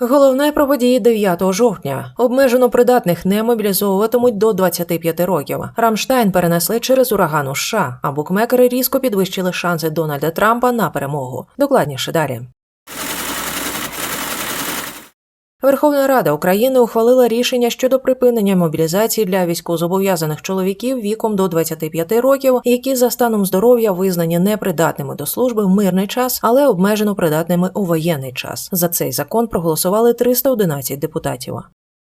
Головне про події 9 жовтня. Обмежено придатних не мобілізовуватимуть до 25 років. Рамштайн перенесли через урагану США, а букмекери різко підвищили шанси Дональда Трампа на перемогу. Докладніше далі. Верховна Рада України ухвалила рішення щодо припинення мобілізації для військовозобов'язаних чоловіків віком до 25 років, які за станом здоров'я визнані непридатними до служби в мирний час, але обмежено придатними у воєнний час. За цей закон проголосували 311 депутатів.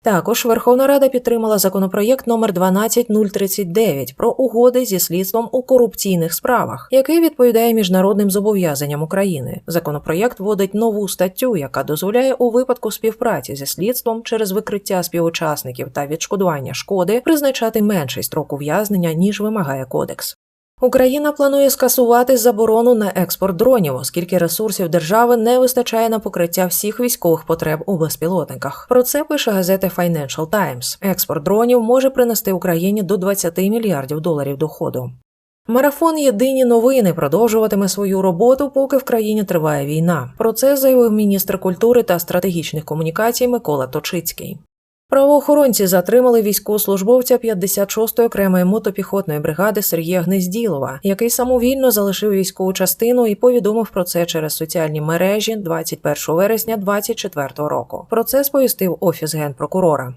Також Верховна Рада підтримала законопроєкт номер 12039 про угоди зі слідством у корупційних справах, який відповідає міжнародним зобов'язанням України. Законопроєкт вводить нову статтю, яка дозволяє у випадку співпраці зі слідством через викриття співучасників та відшкодування шкоди призначати менший строк ув'язнення ніж вимагає кодекс. Україна планує скасувати заборону на експорт дронів, оскільки ресурсів держави не вистачає на покриття всіх військових потреб у безпілотниках. Про це пише газета Financial Times. Експорт дронів може принести Україні до 20 мільярдів доларів доходу. Марафон Єдині новини продовжуватиме свою роботу, поки в країні триває війна. Про це заявив міністр культури та стратегічних комунікацій Микола Точицький. Правоохоронці затримали військовослужбовця 56-ї окремої мотопіхотної бригади Сергія Гнезділова, який самовільно залишив військову частину і повідомив про це через соціальні мережі 21 вересня 2024 року. Про це сповістив офіс генпрокурора.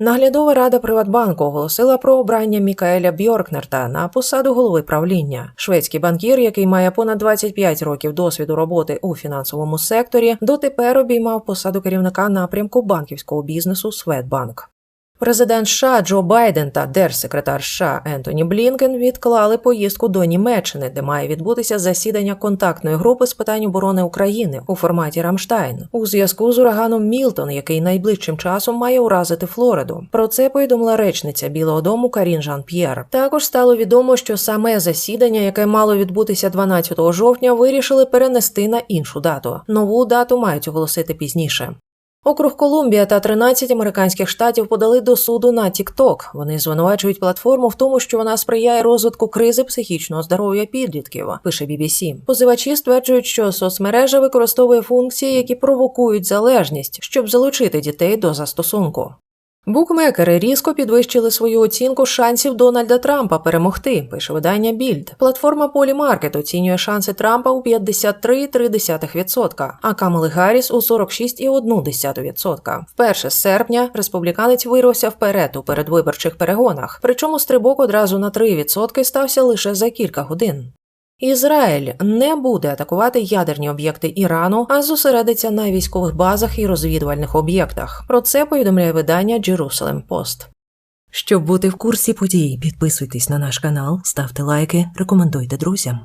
Наглядова рада Приватбанку оголосила про обрання Мікаеля Бьоркнерта на посаду голови правління. Шведський банкір, який має понад 25 років досвіду роботи у фінансовому секторі, дотепер обіймав посаду керівника напрямку банківського бізнесу Светбанк. Президент США Джо Байден та держсекретар США Ентоні Блінкен відклали поїздку до Німеччини, де має відбутися засідання контактної групи з питань оборони України у форматі Рамштайн у зв'язку з ураганом Мілтон, який найближчим часом має уразити Флориду. Про це повідомила речниця Білого Дому Карін Жан П'єр. Також стало відомо, що саме засідання, яке мало відбутися 12 жовтня, вирішили перенести на іншу дату. Нову дату мають оголосити пізніше. Округ Колумбія та 13 американських штатів подали до суду на TikTok. Вони звинувачують платформу в тому, що вона сприяє розвитку кризи психічного здоров'я підлітків. Пише BBC. Позивачі стверджують, що соцмережа використовує функції, які провокують залежність, щоб залучити дітей до застосунку. Букмекери різко підвищили свою оцінку шансів Дональда Трампа перемогти, пише видання Більд. Платформа Polymarket оцінює шанси Трампа у 53,3%, а Камали Гарріс у 46,1%. Вперше з серпня республіканець вирвався вперед у передвиборчих перегонах, причому стрибок одразу на 3% стався лише за кілька годин. Ізраїль не буде атакувати ядерні об'єкти Ірану, а зосередиться на військових базах і розвідувальних об'єктах. Про це повідомляє видання Jerusalem Post. Щоб бути в курсі подій, підписуйтесь на наш канал, ставте лайки, рекомендуйте друзям.